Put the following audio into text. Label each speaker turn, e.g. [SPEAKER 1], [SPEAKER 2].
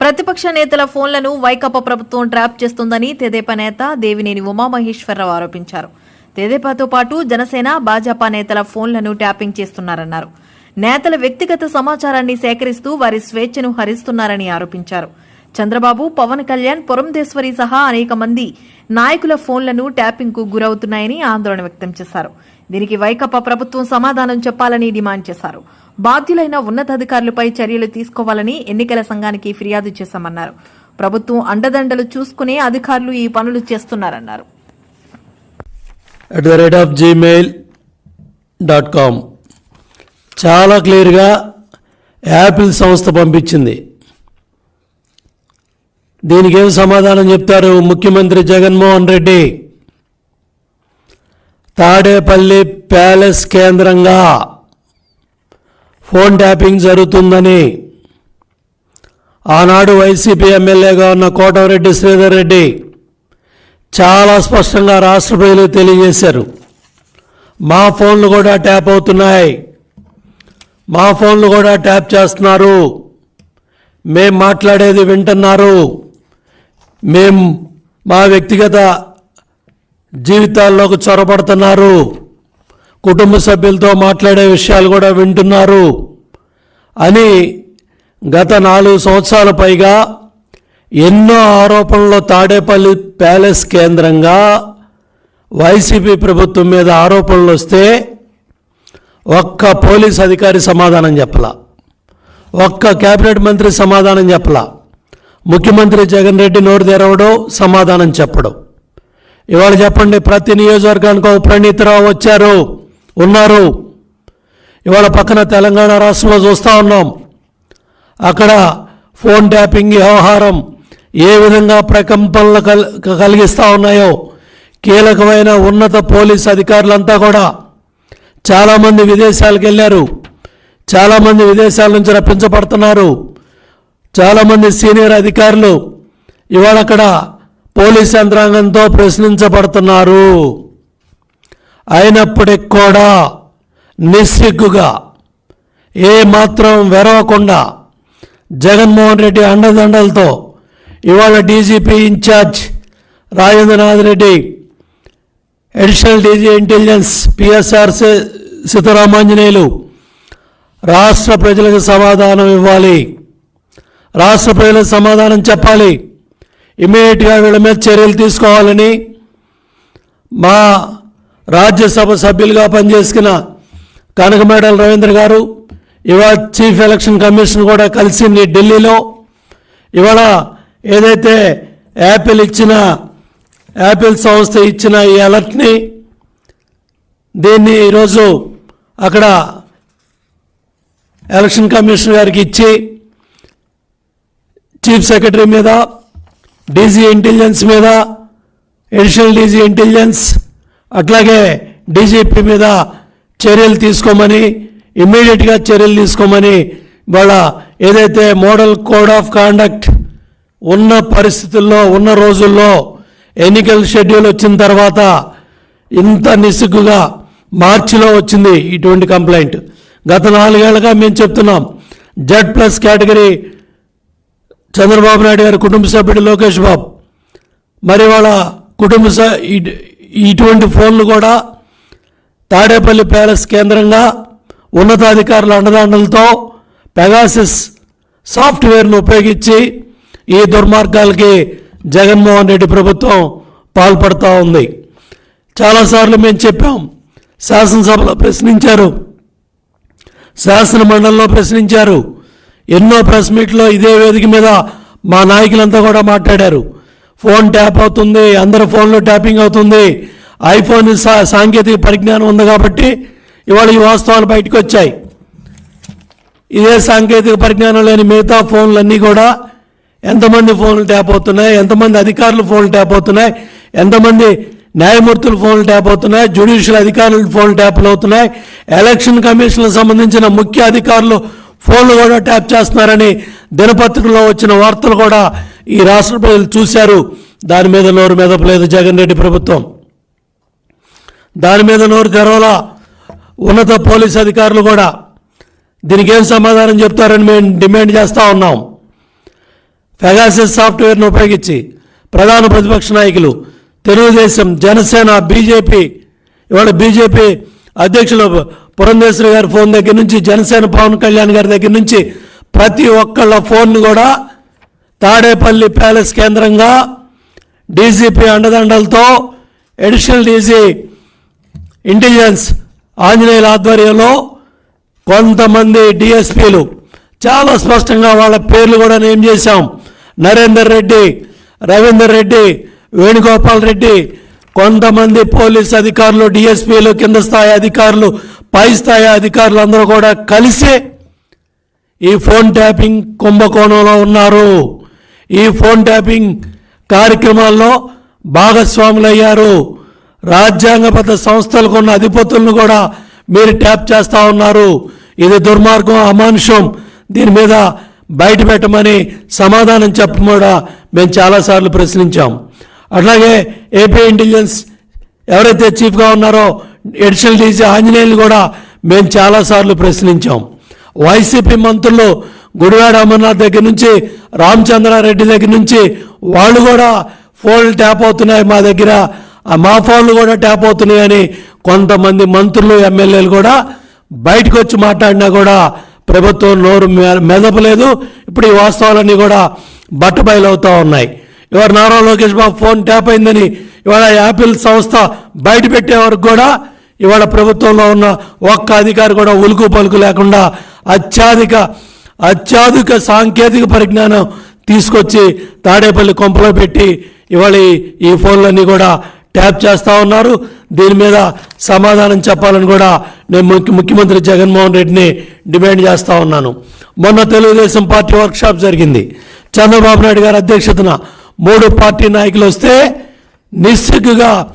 [SPEAKER 1] ప్రతిపక్ష నేతల ఫోన్లను వైకాపా ప్రభుత్వం ట్రాప్ చేస్తుందని తెదేపా నేత దేవినేని ఉమామహేశ్వరరావు ఆరోపించారు. తెదేపాతో పాటు జనసేన భాజపా నేతల ఫోన్లను ట్యాపింగ్ చేస్తున్నారన్నారు. నేతల వ్యక్తిగత సమాచారాన్ని సేకరిస్తూ వారి స్వేచ్ఛను హరిస్తున్నారని ఆరోపించారు. చంద్రబాబు పవన్ కళ్యాణ్ పురంధేశ్వరి సహా అనేక మంది నాయకుల ఫోన్లను ట్యాపింగ్కు గురవుతున్నాయని ఆందోళన వ్యక్తం చేశారు. దీనికి వైకాపా ప్రభుత్వం సమాధానం చెప్పాలని డిమాండ్ చేశారు. బాధ్యులైన ఉన్నతాధికారులపై చర్యలు తీసుకోవాలని ఎన్నికల సంఘానికి ఫిర్యాదు చేశామన్నారు. ప్రభుత్వం అండదండలు చూసుకునే అధికారులు ఈ పనులు చేస్తున్నారన్నారు.
[SPEAKER 2] At the rate of Gmail dot com చాలా క్లియర్గా యాపిల్ సంస్థ పంపించింది. దీనికి ఏం సమాధానం చెప్తారు ముఖ్యమంత్రి జగన్మోహన్ రెడ్డి? తాడేపల్లి ప్యాలెస్ కేంద్రంగా ఫోన్ ట్యాపింగ్ జరుగుతుందని. ఆనాడు వైసీపీ ఎమ్మెల్యేగా ఉన్న కోటమిరెడ్డి శ్రీధర్ రెడ్డి చాలా స్పష్టంగా రాష్ట్ర ప్రజలకు తెలియజేశారు. మా ఫోన్లు కూడా ట్యాప్ అవుతున్నాయి. మా ఫోన్లు కూడా ట్యాప్ చేస్తున్నారు. మేం మాట్లాడేది వింటున్నారు. మేం మా వ్యక్తిగత జీవితాల్లోకి చొరబడుతున్నారు. కుటుంబ సభ్యులతో మాట్లాడే విషయాలు కూడా వింటున్నారు. అని గత నాలుగు సంవత్సరాల పైగా ఎన్నో ఆరోపణలు తాడేపల్లి ప్యాలెస్ కేంద్రంగా వైసీపీ ప్రభుత్వం మీద ఆరోపణలు వస్తే ఒక్క పోలీస్ అధికారి సమాధానం చెప్పలా. ఒక్క కేబినెట్ మంత్రి సమాధానం చెప్పలా. ముఖ్యమంత్రి జగన్ రెడ్డి నోరు తెరవడం సమాధానం చెప్పడం. ఇవాళ చెప్పండి ప్రతి నియోజకవర్గానికి ఒక ప్రణీతరావు వచ్చారు. ఉన్నారు. ఇవాళ పక్కన తెలంగాణ రాష్ట్రంలో చూస్తూ ఉన్నాం. అక్కడ ఫోన్ ట్యాపింగ్ వ్యవహారం ఏ విధంగా ప్రకంపనలు కల్ కలిగిస్తూ ఉన్నాయో కీలకమైన ఉన్నత పోలీస్ అధికారులంతా కూడా చాలామంది విదేశాలకు వెళ్ళారు. చాలామంది విదేశాల నుంచి రప్పించబడుతున్నారు. చాలామంది సీనియర్ అధికారులు ఇవాళ అక్కడ పోలీస్ యంత్రాంగంతో ప్రశ్నించబడుతున్నారు. అయినప్పటికి కూడా నిస్సిగ్గుగా ఏ మాత్రం వెరవకుండా జగన్మోహన్ రెడ్డి అండదండలతో ఇవాళ DGP in-charge Rajendranath Reddy additional DG intelligence PSR Seetharamanjaneyulu రాష్ట్ర ప్రజలకు సమాధానం ఇవ్వాలి. రాష్ట్ర ప్రజలకు సమాధానం చెప్పాలి. ఇమీడియట్గా వీళ్ళ మీద చర్యలు తీసుకోవాలని మా రాజ్యసభ సభ్యులుగా పనిచేసిన కనకమేడల రవీంద్ర గారు ఇవాళ చీఫ్ ఎలక్షన్ కమిషన్ కూడా కలిసింది ఢిల్లీలో. ఇవాళ ఏదైతే యాపిల్ ఇచ్చిన యాపిల్ సంస్థ ఇచ్చిన ఈ అలర్ట్ని దీన్ని ఈరోజు అక్కడ ఎలక్షన్ కమిషన్ గారికి ఇచ్చి చీఫ్ సెక్రటరీ మీద డీజీ ఇంటెలిజెన్స్ మీద అడిషనల్ డీజీ ఇంటెలిజెన్స్ అట్లాగే డీజీపీ మీద చర్యలు తీసుకోమని ఇమ్మీడియట్గా చర్యలు తీసుకోమని వాళ్ళ ఏదైతే మోడల్ కోడ్ ఆఫ్ కాండక్ట్ ఉన్న పరిస్థితుల్లో ఉన్న రోజుల్లో ఎన్నికల షెడ్యూల్ వచ్చిన తర్వాత ఇంత నిసుగ్గుగా మార్చిలో వచ్చింది ఇటువంటి కంప్లైంట్. గత నాలుగేళ్ళుగా మేము చెప్తున్నాం Z plus category Chandrababu Naidu గారి కుటుంబ సభ్యుడు లోకేష్ బాబు. మరి వాళ్ళ కుటుంబ ఇటువంటి ఫోన్లు కూడా తాడేపల్లి ప్యాలెస్ కేంద్రంగా ఉన్నతాధికారుల అండదండలతో పెగాసిస్ సాఫ్ట్వేర్ను ఉపయోగించి ఈ దుర్మార్గాలకి జగన్మోహన్ రెడ్డి ప్రభుత్వం పాల్పడుతూ ఉంది. చాలాసార్లు మేము చెప్పాం శాసనసభలో ప్రశ్నించారు శాసన మండలిలో ప్రశ్నించారు ఎన్నో ప్రెస్ మీట్లో ఇదే వేదిక మీద మా నాయకులంతా కూడా మాట్లాడారు. ఫోన్ ట్యాప్ అవుతుంది అందరి ఫోన్లో ట్యాపింగ్ అవుతుంది. ఐఫోన్ సా సాంకేతిక పరిజ్ఞానం ఉంది కాబట్టి ఇవాళ ఈ వాస్తవాలు బయటకు వచ్చాయి. ఇదే సాంకేతిక పరిజ్ఞానం లేని మిగతా ఫోన్లన్నీ కూడా ఎంతమంది ఫోన్లు ట్యాప్ అవుతున్నాయి ఎంతమంది అధికారులు ఫోన్లు ట్యాప్ అవుతున్నాయి ఎంతమంది న్యాయమూర్తులు ఫోన్లు ట్యాప్ అవుతున్నాయి జ్యుడిషియల్ అధికారులు ఫోన్లు ట్యాప్లు అవుతున్నాయి ఎలక్షన్ కమిషన్లకు సంబంధించిన ముఖ్య అధికారులు ఫోన్లు కూడా ట్యాప్ చేస్తున్నారని దినపత్రికలో వచ్చిన వార్తలు కూడా ఈ రాష్ట్ర ప్రజలు చూశారు. దాని మీద నోరు మెదపలేదు జగన్ రెడ్డి ప్రభుత్వం. దాని మీద నోరు తెరవలా ఉన్నత పోలీస్ అధికారులు కూడా. దీనికి ఏం సమాధానం చెప్తారని మేము డిమాండ్ చేస్తూ ఉన్నాం. ఫెగాసిస్ సాఫ్ట్వేర్ను ఉపయోగించి ప్రధాన ప్రతిపక్ష నాయకులు తెలుగుదేశం జనసేన బీజేపీ ఇవాళ బీజేపీ అధ్యక్షులు పురంధేశ్వరి గారి ఫోన్ దగ్గర నుంచి జనసేన పవన్ కళ్యాణ్ గారి దగ్గర నుంచి ప్రతి ఒక్కళ్ళ ఫోన్ కూడా తాడేపల్లి ప్యాలెస్ కేంద్రంగా డీజీపీ అండదండలతో అడిషనల్ డీజీ ఇంటెలిజెన్స్ ఆంజనేయుల ఆధ్వర్యంలో కొంతమంది డిఎస్పీలు. చాలా స్పష్టంగా వాళ్ళ పేర్లు కూడా నేమ్ చేశాం. నరేందర్ రెడ్డి రవీందర్ రెడ్డి వేణుగోపాల్ రెడ్డి కొంతమంది పోలీస్ అధికారులు డిఎస్పీలు కింద స్థాయి అధికారులు పై స్థాయి అధికారులు అందరూ కూడా కలిసి ఈ ఫోన్ ట్యాపింగ్ కుంభకోణంలో ఉన్నారు. ఈ ఫోన్ ట్యాపింగ్ కార్యక్రమాల్లో భాగస్వాములయ్యారు. రాజ్యాంగబద్ధ సంస్థలకు ఉన్న అధిపతులను కూడా మీరు ట్యాప్ చేస్తూ ఉన్నారు. ఇది దుర్మార్గం అమానుషం. దీని మీద బయట పెట్టమని సమాధానం చెప్పడం కూడా మేము చాలాసార్లు ప్రశ్నించాం. అట్లాగే ఏపీ ఇంటెలిజెన్స్ ఎవరైతే చీఫ్గా ఉన్నారో ఎడిషనల్ డీజీ ఆంజనేయులు కూడా మేము చాలాసార్లు ప్రశ్నించాం. వైసీపీ మంత్రులు గుడివాడ అమర్నాథ్ దగ్గర నుంచి రామచంద్రారెడ్డి దగ్గర నుంచి వాళ్ళు కూడా ఫోన్లు ట్యాప్ అవుతున్నాయి మా దగ్గర. మా ఫోన్లు కూడా ట్యాప్ అవుతున్నాయని కొంతమంది మంత్రులు ఎమ్మెల్యేలు కూడా బయటకు వచ్చి మాట్లాడినా కూడా ప్రభుత్వం నోరు మెదపలేదు. ఇప్పుడు ఈ వాస్తవాలన్నీ కూడా బట్టబయలవుతూ ఉన్నాయి. ఇవాళ నారా లోకేష్ బాబు ఫోన్ ట్యాప్ అయిందని ఇవాళ యాపిల్ సంస్థ బయట పెట్టే వరకు కూడా ఇవాళ ప్రభుత్వంలో ఉన్న ఒక్క అధికారి కూడా ఉలుకు పలుకు లేకుండా అత్యాధిక అత్యాధునిక సాంకేతిక పరిజ్ఞానం తీసుకొచ్చి తాడేపల్లి కొంపలో పెట్టి ఇవాళ ఈ- ఫోన్లన్నీ కూడా ట్యాప్ చేస్తూ ఉన్నారు. దీని మీద సమాధానం చెప్పాలని కూడా నేను ముఖ్య ముఖ్యమంత్రి జగన్మోహన్ రెడ్డిని డిమాండ్ చేస్తూ ఉన్నాను. మొన్న తెలుగుదేశం పార్టీ వర్క్షాప్ జరిగింది. చంద్రబాబు నాయుడు గారి అధ్యక్షతన మూడు పార్టీ నాయకులు వస్తే నిస్సిగ్గుగా